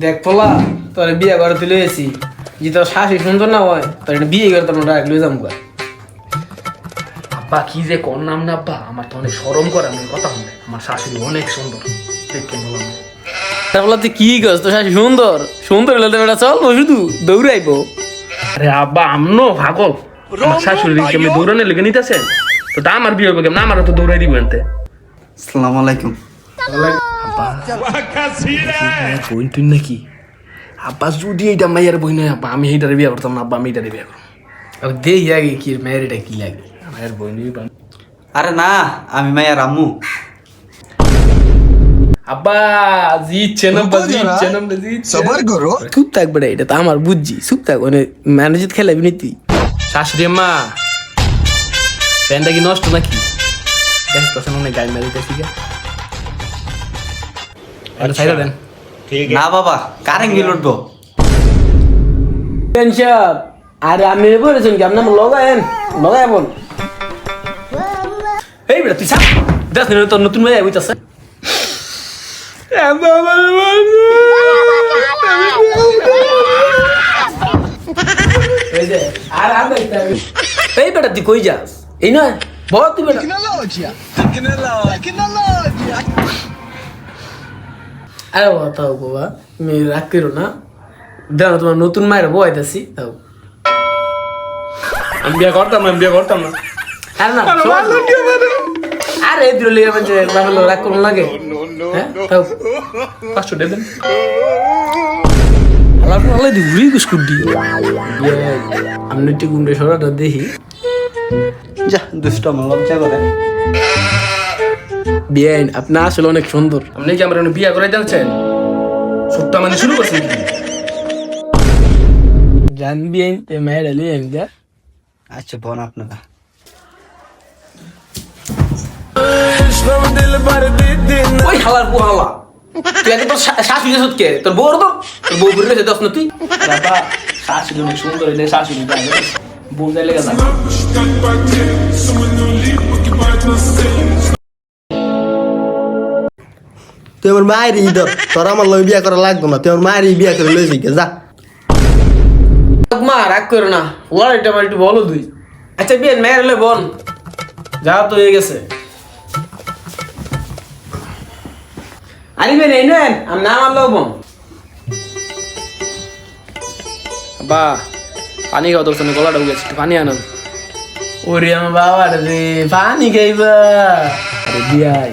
দেখ পোলা তোর বিয়ে করে তুলে এসি যে তোর শাশি সুন্দর না হয় তোর বিয়ে করে তোর ডাইরেক্ট লয়ে যাব আব্বা কি যে কোন নাম না আব্বা? আমার তো অনেক সরম করে আমি কথা শুনে। আমার শাশুড়ি অনেক সুন্দর। দেখে বললাম তা বলা তুই কি করছ তোর শাশি সুন্দর? সুন্দর হলে তো বেটা চল শুধু দৌড়াইবো। আরে আব্বা আমনো পাগল। আমার শাশুড়ি কেমনি দৌড়ানে লেগে নিতেছেন তো তা আমার বিয়ে হবে কেমন? আমারও তো দৌড়াই দিবেন আসসালামু আলাইকুম। বোন। আব্বা যদি এইটা এটা তো আমার বুঝছি চুপ থাক মানে ম্যানেজার খেলাবি নীতি শাশুড়ি মা প্যান্টটা কি নষ্ট নাকি? আচ্ছা। ছাইরা দেন। না বাবা কারেন্ট বিল উঠবো। টেনশন। আরে আমি বলেছেন কি আপনার লগায়েন। লগায় বল। এই বেটা তুই সাপ দেখ না তোর নতুন ভাই হইতাছে এই বেটা তুই কই যাস? এই আরে বাবা তাও বাবা তুমি রাগ করো না। দেখো তোমার নতুন মায়ের বয়াইতেছি তাও। আমি বিয়ে করতাম না আমি বিয়ে করতাম না। আরে না আরে এই দিলে মানে রাগ রাগ করুন লাগে হ্যাঁ তাও। পাঁচশো দিয়ে দেন। আলাপ আলাই দি উড়ি বিস্কুট দি আমি একটু গুন্ডে সরাটা দেখি। যা দুষ্ট আমার লজ্জা করে। বিয়াইন আপনি আসলে অনেক সুন্দর। আপনি কি আমার বিয়ে করে জানছেন সত্য মানে শুরু করছেন জান বিয়াইন তে মেয়ের এলি এম যা আচ্ছা বোন আপনারা। ওই হালার পু হালা তুই আগে তোর শাশুড়ি সত কে তোর বউর তো তোর বউ ঘুরে গেছে দশ না তুই? বাবা শাশুড়ি অনেক সুন্দর হইলে শাশুড়ি বউ যাই লেগে যাবে তুই আমার মায়ের ইদর তোর আমার লই বিয়া করা লাগতো না তুই আমার মায়ের বিয়া করে লই যাই যা। মা রাগ করো না লড়াইটা আমার একটু বলো তুই। আচ্ছা বিয়ান মেয়ের এলে বোন যা তো হয়ে গেছে। আরে বেন এই নেন আমি না আমার লোক বোন। বা পানি খাওয়া দরকার নেই গলাটা উঠেছে একটু পানি আনো ওরে আমার বাবা রে পানি খাইবা। আরে বিয়াই।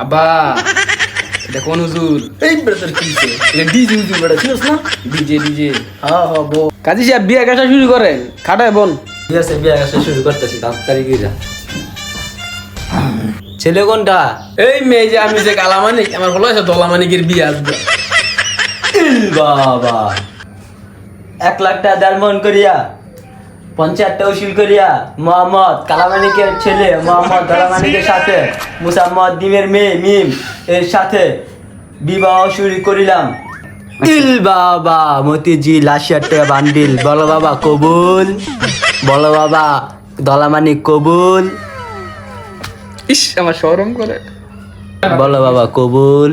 আব্বা এটা কোন হুজুর? এই বেটা তোর কি? এটা ডিজে হুজুর বেটা ছিলস না? DJ DJ. হ্যাঁ হ্যাঁ বো। কাজী সাহেব বিয়ার কাজটা শুরু করেন। খাটায় বোন। ঠিক আছে বিয়ে আসা শুরু করতেছি তাড়াতাড়ি গিয়ে ছেলে কোনটা? এই মেয়ে যে আমি যে কালামানিক আমার ভালো আছে দলামানিকের বিয়ে আসবে বাবা। এক লাখ টাকা দেড় মন করিয়া পঞ্চায়েতটা উসুল করিয়া মোহাম্মদ কালামানিকের ছেলে মোহাম্মদ কালামানিকের সাথে মুসাম্মদ ডিমের মেয়ে মিম এর সাথে বিবাহ শুরু করিলাম। ইল বাবা মতিজি লাশিয়ার টাকা বান্ডিল বলো বাবা কবুল বলো বাবা দলামানিক কবুল। ইস আমার শরম করে। বলো বাবা কবুল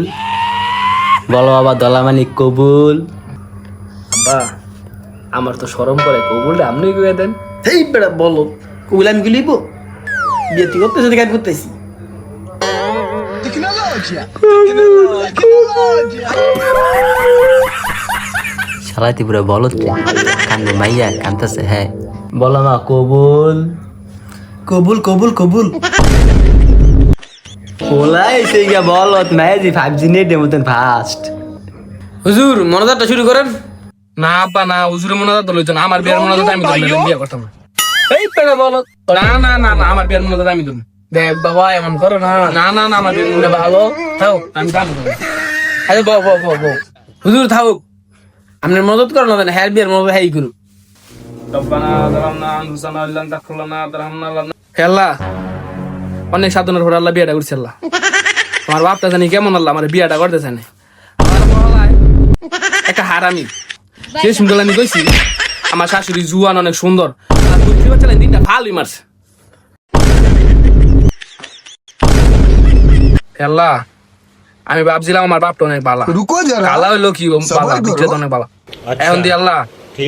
বলো বাবা দলামানিক কবুল। আব্বা আমার তো সরম করে কবুলটা আপনি গুয়ে দেন। এই বেড়া বলো। কবুল আমি গুলিব বিয়ে তুই করতেছ নাকি আমি করতেছি? সালাই ত্রিপুরা বলো কান্দে মাইয়া কান্দতেছে হ্যাঁ। বলো মা কবুল? কবুল কবুল কবুল। ওলাই সেই গিয়া বলত মায়াজি ফাইভ জি নেটের মতন ফাস্ট হুজুর মনোজারটা শুরু করেন। না আব্বা না হুজুরের মনে তো লইতো না। আমার বিয়ের মনে তো আমি ধরলে বিয়ে করতাম না। এই বলো। না না না না আমার বিয়ের মনে তো আমি দেখ বাবা এমন করো না। না না না আমার বিয়ের মনে ভালো। তাও আমি জানি আরে ব ব ব ব হুজুর থাকুক আপনার মদত করো না জানে হ্যাঁ বিয়ার হে আল্লাহ। অনেক সাধনের পর আল্লাহ বিয়াটা করছে আল্লাহ। আমার বাপটা জানি কেমন আল্লাহ আমার বিয়াটা করতেছে না আমার একটা হারামি। সে সুন্দর আমি কইছি আমার শাশুড়ি জুয়ান অনেক সুন্দর। দিনটা ভালোই মারছে খেলা আমি ভাবছিলাম আমার বাপটা অনেক বালা। রুকো কালা হইল কি বালা বিচ্ছেদ অনেক বালা। এখন দিয়ে আল্লাহ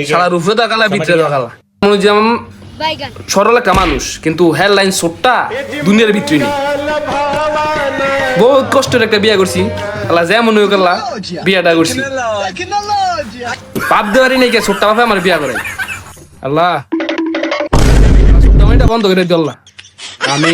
সারা রুফে তো কালা বিচ্ছেদ তো কালা। যেমন সরল একটা মানুষ, কিন্তু হেডলাইন সোটটা দুনিয়ার ভিতরে নেই। বহুত কষ্টের একটা বিয়া করছি। আল্লাহ যেমন হয়ে গেল বিয়াটা করছি। পাপ দেওয়ারই নেই কে ছোট্টা বাপে আমার বিয়া করে। আল্লাহ। ছোট্টা মাইটা বন্ধ করে দিল্লা আমি